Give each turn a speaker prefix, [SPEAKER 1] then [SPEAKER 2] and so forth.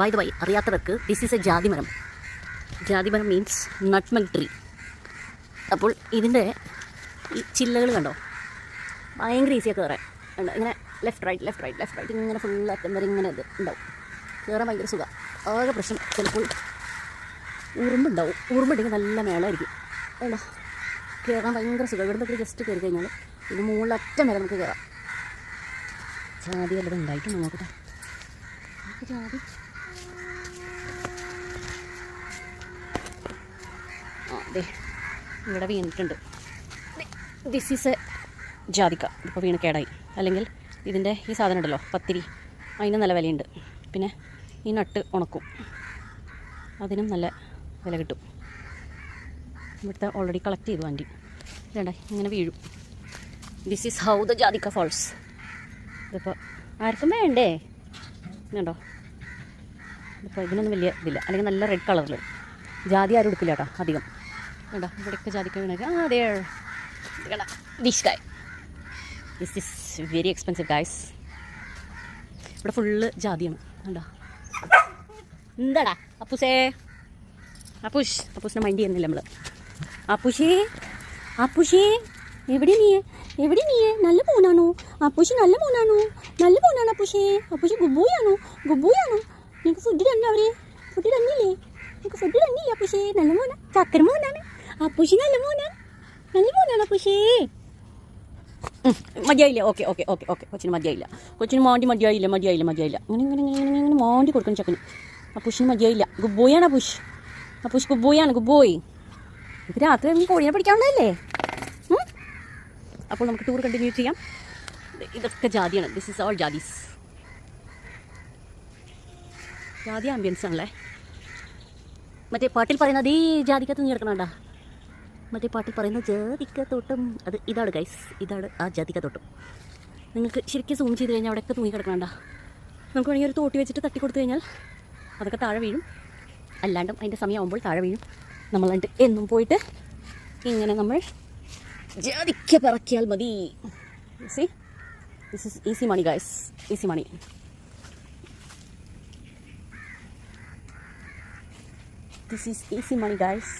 [SPEAKER 1] By the way അറിയാത്തവർക്ക് this is a ജാതിമരം. ജാതിമരം മീൻസ് നട്ട്മൽ ട്രീ അപ്പോൾ ഇതിന്റെ ഈ ചില്ലകൾ കണ്ടോ? ഭയങ്കര ഈസിയാണ് കയറാൻ കണ്ടോ? ഇങ്ങനെ left right left right left right ഇങ്ങനെ ഫുൾ അറ്റം വരെ ഇങ്ങനെ ഇത് ഉണ്ടാവും. കയറാൻ ഭയങ്കര സുഖം. ആകെ പ്രശ്നം ചിലപ്പോൾ ഉറുമ്പുണ്ടാവും. ഉറുമ്പുണ്ടെങ്കിൽ നല്ല മേളമായിരിക്കും വേണ്ട കയറാൻ ഭയങ്കര സുഖം. ഇവിടെ നിന്ന് ജസ്റ്റ് കയറി കഴിഞ്ഞാൽ ഇത് മുകളിലറ്റം വരെ നമുക്ക് കയറാം ജാതി വല്ലതും ഉണ്ടായിട്ടുണ്ട്? നോക്കട്ടെ. ജാതി? അതെ ഇവിടെ വീണിട്ടുണ്ട്. ദിസ് ഈസ് എ ജാതിക്ക. ഇപ്പോൾ വീണ് കേടായി. അല്ലെങ്കിൽ ഇതിന്റെ ഈ സാധനം ഉണ്ടല്ലോ പത്തിരി. അതിന് നല്ല വിലയുണ്ട്. പിന്നെ ഈ നട്ട് ഉണക്കും. അതിനും നല്ല വില കിട്ടും. ഇവിടുത്തെ ഓൾറെഡി കളക്ട് ചെയ്തു വണ്ടി വേണ്ട ഇങ്ങനെ വീഴും. ദിസ് ഈസ് ഹൗ ദ ജാതിക്ക ഫോൾസ് ഇതിപ്പോൾ ആർക്കും വേണ്ടേ? ഇതുണ്ടോ? ഇപ്പോൾ ഇതിനൊന്നും വലിയ ഇതില്ല. അല്ലെങ്കിൽ നല്ല റെഡ് കളറിൽ ജാതി ആരും എടുക്കില്ല കേട്ടോ അധികം. കേട്ടോ ഇവിടെയൊക്കെ ജാതിക്ക വീണൊക്കെ. ആ അതെ കണ്ട? This is very expensive guys ഇവിടെ ഫുള്ള് ജാതിയാണ്. കണ്ടോ? എന്താടാ? അപ്പൂസേ. അപ്പൂഷ്. അപ്പൂസിനെ മൈൻഡ് ചെയ്യുന്നില്ല നമ്മൾ അപ്പൂഷേ. അപ്പൂഷേ. എവിടെ നീ എവിടെ നീ നല്ല മോനാണോ? അപ്പൂഷ് നല്ല മോനാണോ? നല്ല മോനാണ് അപ്പൂഷേ. അപ്പൂഷ് ഗുബൂയാണോ? ഗുബൂയാണോ? ചക്കര മോനാണ് അപ്പൂഷ് നല്ല മോനാണ് നല്ല മോനാണ് അപ്പൂഷേ ഉം, മതിയായില്ല ഓക്കെ ഓക്കെ ഓക്കെ ഓക്കെ കൊച്ചിന് മതിയായില്ല കൊച്ചിന് മോണ്ടി മതിയായില്ല മതിയായില്ല മതിയായില്ല ഇങ്ങനെ ഇങ്ങനെ ഇങ്ങനെ ഇങ്ങനെ ഇങ്ങനെ മോണ്ടി കൊടുക്കണം ചക്കന് അപ്പുഷിന് മതിയായില്ല ഗുബോയാണ് അപ്പുഷ് അപ്പുഷ് ഗുബോയാണ് ഗുബോയ് ഇത് രാത്രി നമുക്ക് കോഴിനെ പിടിക്കാനുള്ളതല്ലേ ഉം? അപ്പോൾ നമുക്ക് ടൂർ കണ്ടിന്യൂ ചെയ്യാം ഇത് ഇതൊക്കെ ജാതിയാണ് ദിസ് ഇസ് ഓൾ ജാതീസ് ജാതി ആംബിയൻസ് ആണല്ലേ മറ്റേ പാട്ടിൽ പറയുന്നത് ഈ ജാതിക്കത്ത് നീ കിടക്കണണ്ടാ? മറ്റേ പാട്ടിൽ പറയുന്ന ജാതിക്ക തോട്ടം അത് ഇതാണ് ഗൈസ് ഇതാണ് ആ ജാതിക്ക തോട്ടം നിങ്ങൾക്ക് ശരിക്കും സൂം ചെയ്ത് കഴിഞ്ഞാൽ അവിടെയൊക്കെ തൂങ്ങി കിടക്കണണ്ട? നമുക്ക് വേണമെങ്കിൽ ഒരു തോട്ടി വെച്ചിട്ട് തട്ടി കൊടുത്തു കഴിഞ്ഞാൽ അതൊക്കെ താഴെ വീഴും. അല്ലാണ്ടും അതിന്റെ സമയമാകുമ്പോൾ താഴെ വീഴും. നമ്മൾ എന്നും പോയിട്ട് ഇങ്ങനെ നമ്മൾ ജാതിക്ക പറക്കിയാൽ മതി. See this easy money guys easy money this is easy money guys